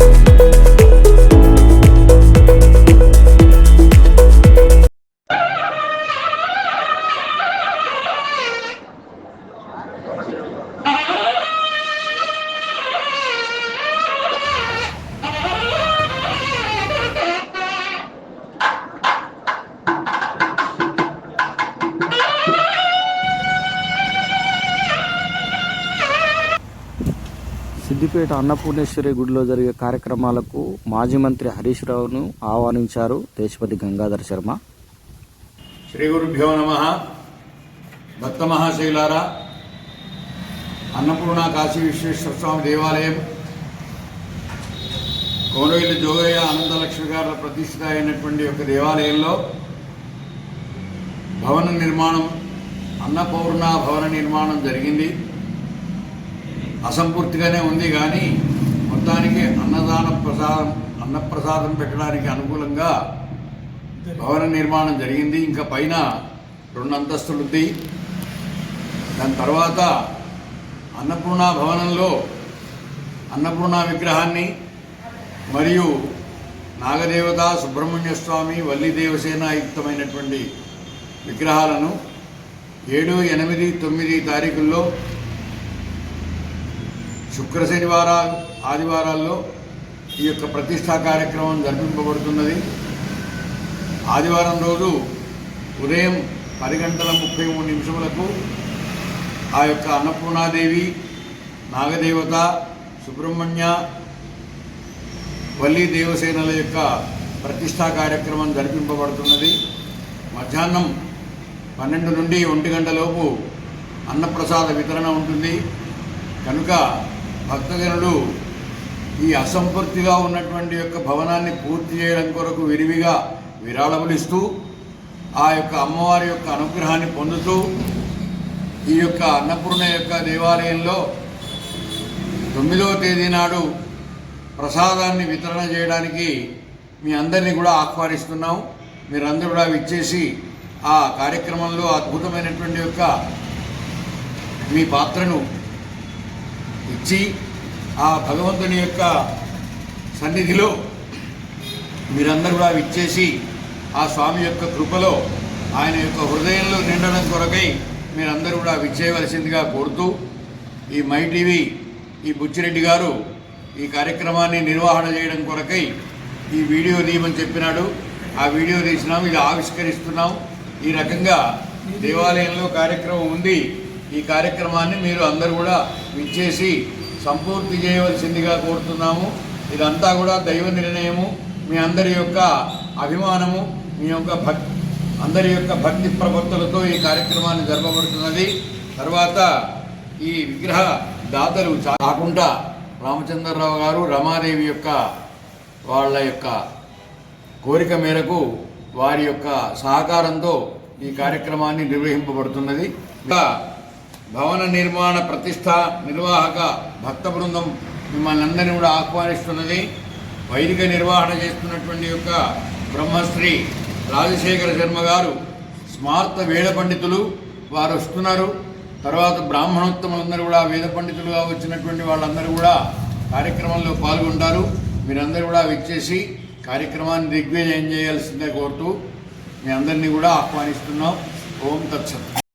Thank Siddipet Annapurneshwari గుడిలో జరిగే కార్యక్రమాలకు మాజీ మంత్రి హరీష్ రావును ఆహ్వానించారు దేశపతి గంగాధర్ శర్మ. శ్రీ గురుభ్యో నమ భక్త మహాశైలారా అన్నపూర్ణ కాశీ విశ్వేశ్వర స్వామి దేవాలయం కోనవేలి జోగయ్య ఆనందలక్ష్మి గారు ప్రతిష్ఠిత అయినటువంటి ఒక దేవాలయంలో భవన నిర్మాణం అన్నపూర్ణ భవన నిర్మాణం జరిగింది. అసంపూర్తిగానే ఉంది కానీ మొత్తానికి అన్నదాన ప్రసాదం అన్నప్రసాదం పెట్టడానికి అనుకూలంగా భవన నిర్మాణం జరిగింది. ఇంకా పైన రెండు అంతస్తులు ఉంది. దాని తర్వాత అన్నపూర్ణ భవనంలో అన్నపూర్ణ విగ్రహాన్ని మరియు నాగదేవత సుబ్రహ్మణ్య స్వామి వల్లి దేవసేన యుక్తమైనటువంటి విగ్రహాలను ఏడు ఎనిమిది తొమ్మిది తారీఖుల్లో శుక్ర శనివారాలు ఆదివారాల్లో ఈ యొక్క ప్రతిష్టా కార్యక్రమం జరిపింపబడుతున్నది. ఆదివారం రోజు ఉదయం పది గంటల ముప్పై మూడు నిమిషములకు ఆ యొక్క అన్నపూర్ణాదేవి నాగదేవత సుబ్రహ్మణ్య వల్లి దేవసేనల యొక్క ప్రతిష్టా కార్యక్రమం జరిపింపబడుతున్నది. మధ్యాహ్నం పన్నెండు నుండి ఒంటి గంటలోపు అన్నప్రసాద వితరణ ఉంటుంది. కనుక భక్తజనులు ఈ అసంపూర్తిగా ఉన్నటువంటి యొక్క భవనాన్ని పూర్తి చేయడం కొరకు విరివిగా విరాళములు ఇస్తూ ఆ యొక్క అమ్మవారి యొక్క అనుగ్రహాన్ని పొందుతూ ఈ యొక్క అన్నపూర్ణ యొక్క దేవాలయంలో తొమ్మిదవ తేదీ నాడు ప్రసాదాన్ని వితరణ చేయడానికి మీ అందరినీ కూడా ఆహ్వానిస్తున్నాం. మీరందరూ కూడా విచ్చేసి ఆ కార్యక్రమంలో అద్భుతమైనటువంటి యొక్క మీ పాత్రను ఇచ్చి ఆ భగవంతుని యొక్క సన్నిధిలో మీరందరూ కూడా విచ్చేసి ఆ స్వామి యొక్క కృపలో ఆయన యొక్క హృదయంలో నిండడం కొరకై మీరందరూ కూడా విచ్చేయవలసిందిగా కోరుతూ ఈ మై టీవీ ఈ బుచ్చిరెడ్డి గారు ఈ కార్యక్రమాన్ని నిర్వహణ చేయడం కొరకై ఈ వీడియో తీయమని చెప్పినాడు. ఆ వీడియో తీసినాం ఇది ఆవిష్కరిస్తున్నాం ఈ రకంగా దేవాలయంలో కార్యక్రమం ఉంది. ఈ కార్యక్రమాన్ని మీరు అందరూ కూడా విచ్చేసి సంపూర్తి చేయవలసిందిగా కోరుతున్నాము. ఇదంతా కూడా దైవ నిర్ణయము. మీ అందరి యొక్క అభిమానము మీ యొక్క భక్ అందరి యొక్క భక్తి ప్రపత్తులతో ఈ కార్యక్రమాన్ని జరపబడుతున్నది. తర్వాత ఈ విగ్రహ దాతలు కాకుండా రామచంద్రరావు గారు రమాదేవి యొక్క వాళ్ళ యొక్క కోరిక మేరకు వారి యొక్క సహకారంతో ఈ కార్యక్రమాన్ని నిర్వహింపబడుతున్నది. ఇంకా భవన నిర్మాణ ప్రతిష్ట నిర్వాహక భక్త బృందం మిమ్మల్ని అందరినీ కూడా ఆహ్వానిస్తున్నది. వైదిక నిర్వహణ చేస్తున్నటువంటి యొక్క బ్రహ్మశ్రీ రాజశేఖర శర్మ గారు స్మార్త వేద పండితులు. వారు వస్తున్నారు. తర్వాత బ్రాహ్మణోత్తములందరూ కూడా వేద పండితులుగా వచ్చినటువంటి వాళ్ళందరూ కూడా కార్యక్రమంలో పాల్గొంటారు. మీరందరూ కూడా విచ్చేసి కార్యక్రమాన్ని దిగ్విజయం చేయాల్సిందే కోరుతూ మీ అందరినీ కూడా ఆహ్వానిస్తున్నాం. ఓం తత్సత్.